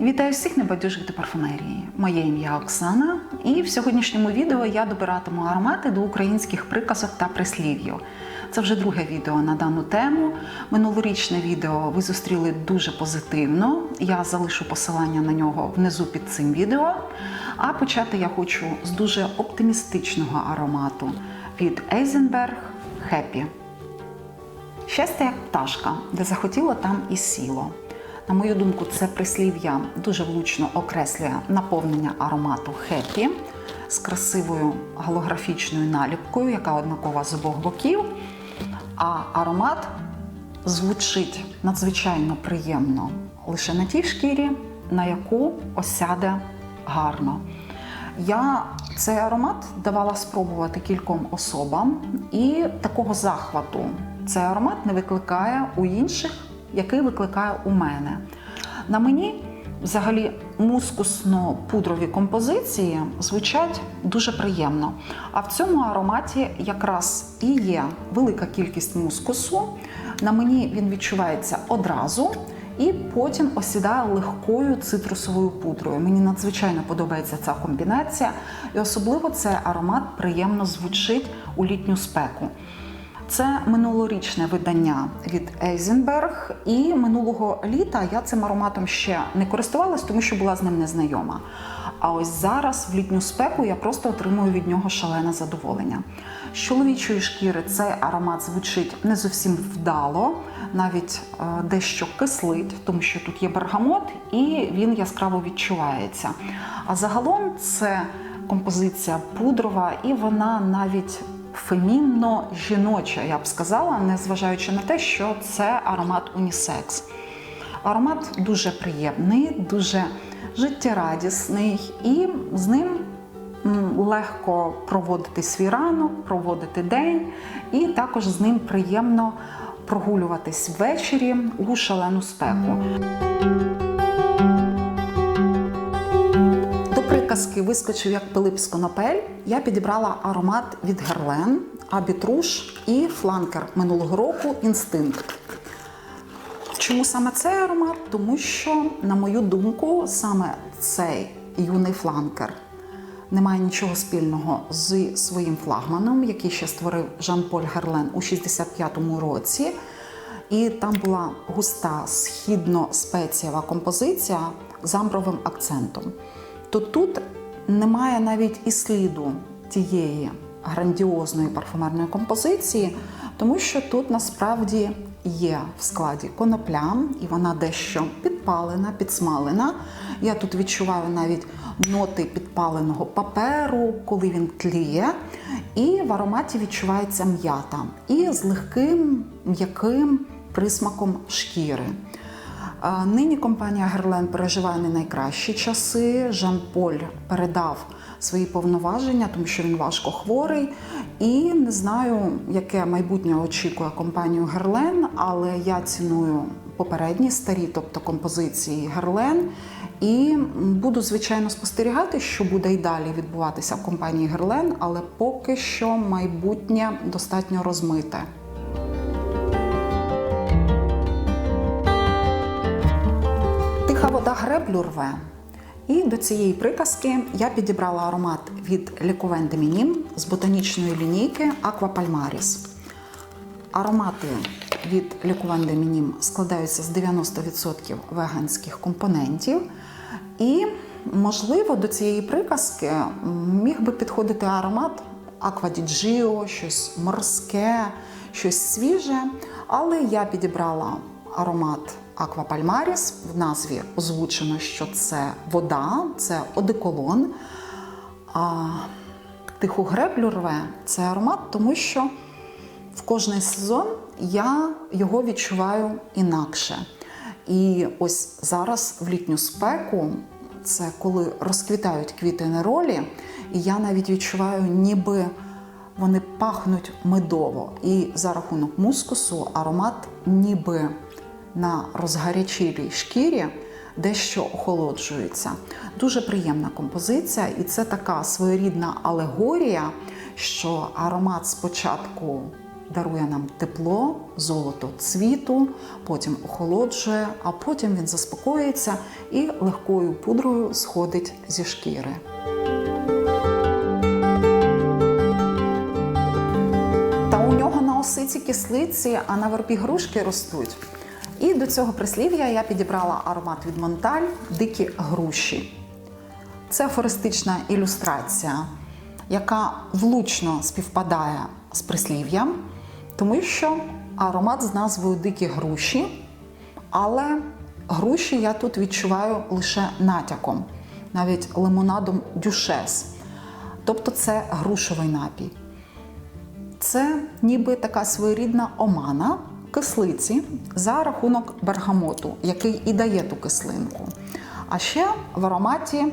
Вітаю всіх небайдужих до парфумерії. Моє ім'я Оксана, і в сьогоднішньому відео я добиратиму аромати до українських приказок та прислів'їв. Це вже друге відео на дану тему. Минулорічне відео ви зустріли дуже позитивно. Я залишу посилання на нього внизу під цим відео. А почати я хочу з дуже оптимістичного аромату від Eisenberg Happy. Щастя як пташка, де захотіло, там і сіло. На мою думку, це прислів'я дуже влучно окреслює наповнення аромату хеппі з красивою голографічною наліпкою, яка однакова з обох боків. А аромат звучить надзвичайно приємно лише на тій шкірі, на яку осяде гарно. Я цей аромат давала спробувати кільком особам, і такого захвату цей аромат не викликає у інших, який викликає у мене. На мені взагалі мускусно-пудрові композиції звучать дуже приємно. А в цьому ароматі якраз і є велика кількість мускусу. На мені він відчувається одразу. І потім осідає легкою цитрусовою пудрою. Мені надзвичайно подобається ця комбінація, і особливо цей аромат приємно звучить у літню спеку. Це минулорічне видання від Eisenberg, і минулого літа я цим ароматом ще не користувалась, тому що була з ним незнайома. А ось зараз, в літню спеку, я просто отримую від нього шалене задоволення. З чоловічої шкіри цей аромат звучить не зовсім вдало, навіть е, дещо кислить, тому що тут є бергамот, і він яскраво відчувається. А загалом це композиція пудрова, і вона навіть фемінно жіноча, я б сказала, незважаючи на те, що це аромат унісекс. Аромат дуже приємний, дуже життєрадісний, і з ним легко проводити свій ранок, проводити день, і також з ним приємно прогулюватись ввечері у шалену спеку. До вискочив як Пилип з. Я підібрала аромат від Герлен, Абітруш і фланкер минулого року Інстинкт. Чому саме цей аромат? Тому що, на мою думку, саме цей юний фланкер не має нічого спільного з своїм флагманом, який ще створив Жан-Поль Герлен у 65-му році. І там була густа східно-спецієва композиція з амбровим акцентом. То тут немає навіть і сліду тієї грандіозної парфумерної композиції, тому що тут насправді є в складі конопля, і вона дещо підпалена, підсмалена. Я тут відчуваю навіть ноти підпаленого паперу, коли він тліє. І в ароматі відчувається м'ята і з легким м'яким присмаком шкіри. Нині компанія Герлен переживає не найкращі часи. Жан-Поль передав свої повноваження, тому що він важко хворий. І не знаю, яке майбутнє очікує компанію Герлен, але я ціную попередні старі, тобто композиції Герлен. І буду, звичайно, спостерігати, що буде й далі відбуватися в компанії Герлен, але поки що майбутнє достатньо розмите. Греблю рве. І до цієї приказки я підібрала аромат від Лікувен Демінім з ботанічної лінійки Aqua Palmaris. Аромати від Лікувен Демінім складаються з 90% веганських компонентів. І, можливо, до цієї приказки міг би підходити аромат di щось морське, щось свіже. Але я підібрала аромат Palmaris. В назві озвучено, що це вода, це одеколон. А тиху греблю рве це аромат, тому що в кожний сезон я його відчуваю інакше. І ось зараз в літню спеку, це коли розквітають квіти неролі, і я навіть відчуваю, ніби вони пахнуть медово. І за рахунок мускусу аромат ніби на розгарячілій шкірі дещо охолоджується. Дуже приємна композиція, і це така своєрідна алегорія, що аромат спочатку дарує нам тепло, золото цвіту, потім охолоджує, а потім він заспокоїться і легкою пудрою сходить зі шкіри. Та у нього на осиці кислиці, а на вербі грушки ростуть. І до цього прислів'я я підібрала аромат від Монталь дикі груші. Це афористична ілюстрація, яка влучно співпадає з прислів'ям, тому що аромат з назвою дикі груші, але груші я тут відчуваю лише натяком, навіть лимонадом дюшес. Тобто це грушовий напій. Це ніби така своєрідна омана кислиці за рахунок бергамоту, який і дає ту кислинку. А ще в ароматі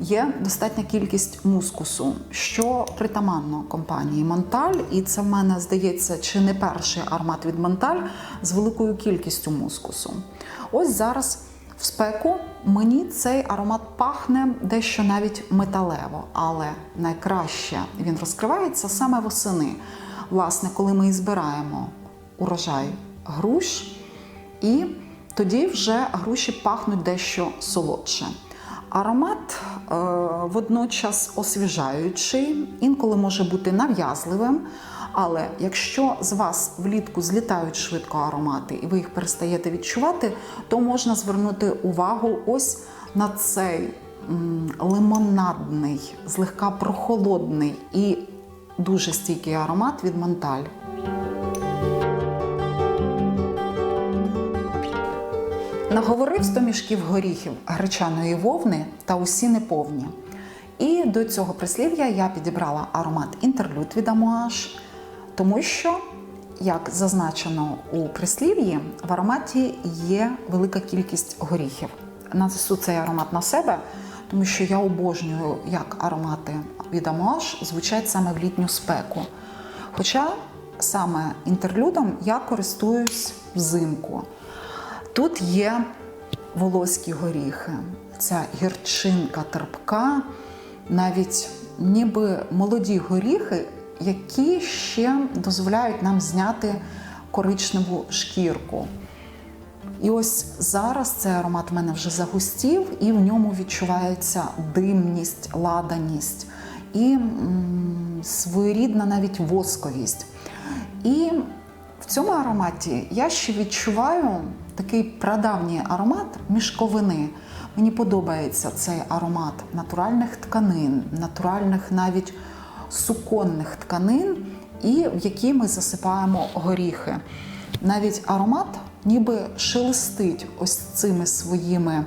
є достатня кількість мускусу, що притаманно компанії Монталь, і це в мене здається, чи не перший аромат від Монталь з великою кількістю мускусу. Ось зараз в спеку мені цей аромат пахне дещо навіть металево, але найкраще він розкривається саме восени. Власне, коли ми і збираємо урожай груш, і тоді вже груші пахнуть дещо солодше. Аромат е, водночас освіжаючий, інколи може бути нав'язливим. Але якщо з вас влітку злітають швидко аромати і ви їх перестаєте відчувати, то можна звернути увагу ось на цей м, лимонадний, злегка прохолодний і дуже стійкий аромат від Монталь. Наговорив 100 мішків горіхів гречаної вовни та усі неповні. І до цього прислів'я я підібрала аромат інтерлюд від Амуаш, тому що, як зазначено у прислів'ї, в ароматі є велика кількість горіхів. Нанесу цей аромат на себе, тому що я обожнюю, як аромати від Амуаш звучать саме в літню спеку. Хоча саме інтерлюдом я користуюсь взимку. Тут є волоські горіхи, ця гірчинка терпка, навіть ніби молоді горіхи, які ще дозволяють нам зняти коричневу шкірку. І ось зараз цей аромат в мене вже загустів, і в ньому відчувається димність, ладаність і своєрідна навіть восковість. І в цьому ароматі я ще відчуваю такий прадавній аромат мішковини. Мені подобається цей аромат натуральних тканин, натуральних навіть суконних тканин, і в які ми засипаємо горіхи. Навіть аромат ніби шелестить ось цими своїми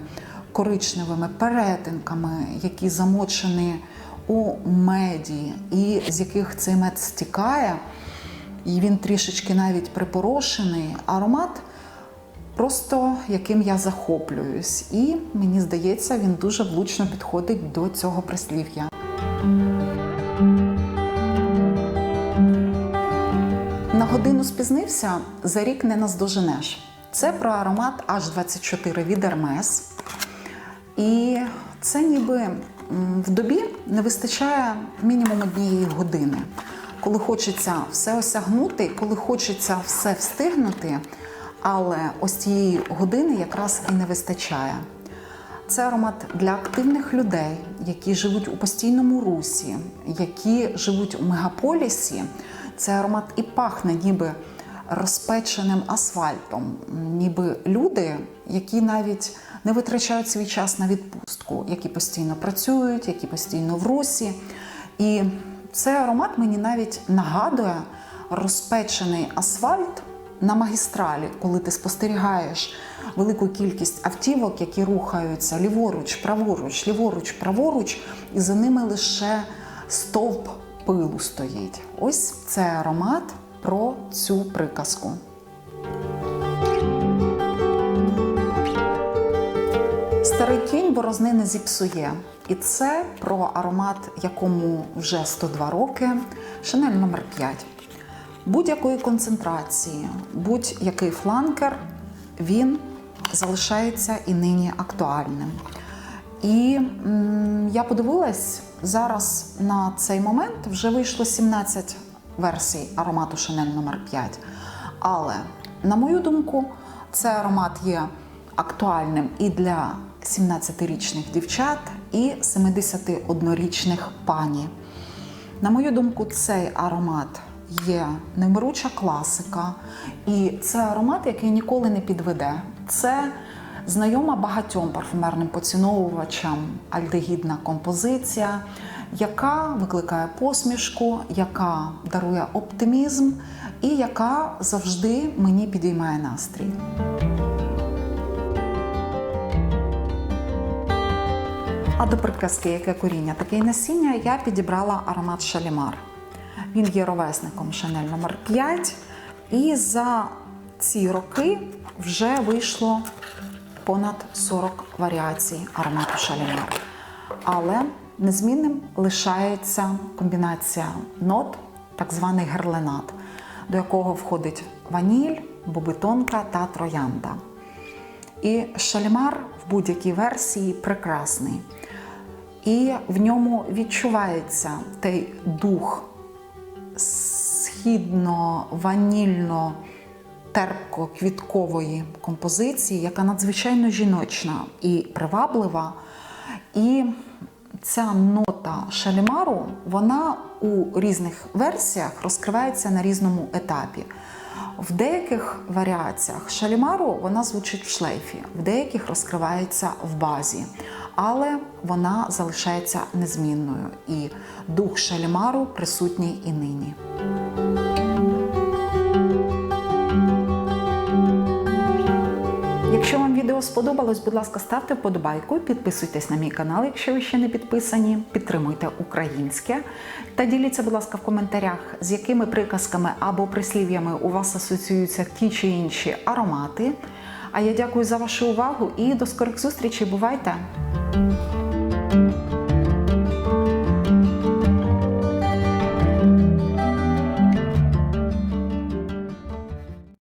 коричневими перетинками, які замочені у меді, і з яких цей мед стікає, і він трішечки навіть припорошений. Аромат просто яким я захоплююсь. І мені здається, він дуже влучно підходить до цього прислів'я. На годину спізнився, за рік не наздоженеш. Це про аромат H24 від Hermes. І це ніби в добі не вистачає мінімум однієї години. Коли хочеться все осягнути, коли хочеться все встигнути, але ось цієї години якраз і не вистачає. Це аромат для активних людей, які живуть у постійному русі, які живуть у мегаполісі. Це аромат і пахне ніби розпеченим асфальтом, ніби люди, які навіть не витрачають свій час на відпустку, які постійно працюють, які постійно в русі. І цей аромат мені навіть нагадує розпечений асфальт на магістралі, коли ти спостерігаєш велику кількість автівок, які рухаються ліворуч, праворуч, ліворуч, праворуч, і за ними лише стовп пилу стоїть. Ось це аромат про цю приказку. Старий кінь борозни не зіпсує. І це про аромат, якому вже 102 роки, Шанель номер 5 Будь-якої концентрації, будь-який фланкер, він залишається і нині актуальним. І м, я подивилась зараз на цей момент, вже вийшло 17 версій аромату Шанель номер 5 Але, на мою думку, цей аромат є актуальним і для 17-річних дівчат, і 71-річних пані. На мою думку, цей аромат є немируча класика, і це аромат, який ніколи не підведе. Це знайома багатьом парфумерним поціновувачам альдегідна композиція, яка викликає посмішку, яка дарує оптимізм і яка завжди мені підіймає настрій. А до приказки, яке коріння, таке й насіння, я підібрала аромат Шалімар. Він є ровесником Шанель номер 5 і за ці роки вже вийшло понад 40 варіацій аромату Шалімар. Але незмінним лишається комбінація нот, так званий герленат, до якого входить ваніль, бобитонка та троянда. І шалімар в будь-якій версії прекрасний. І в ньому відчувається той дух східно-ванільно терпко-квіткової композиції, яка надзвичайно жіночна і приваблива. І ця нота шалімару, вона у різних версіях розкривається на різному етапі. В деяких варіаціях шалімару вона звучить в шлейфі, в деяких розкривається в базі, але вона залишається незмінною. І дух шалімару присутній і нині. Сподобалось, будь ласка, ставте вподобайку, підписуйтесь на мій канал, якщо ви ще не підписані, підтримуйте українське та діліться, будь ласка, в коментарях, з якими приказками або прислів'ями у вас асоціюються ті чи інші аромати. А я дякую за вашу увагу і до скорих зустрічей. Бувайте!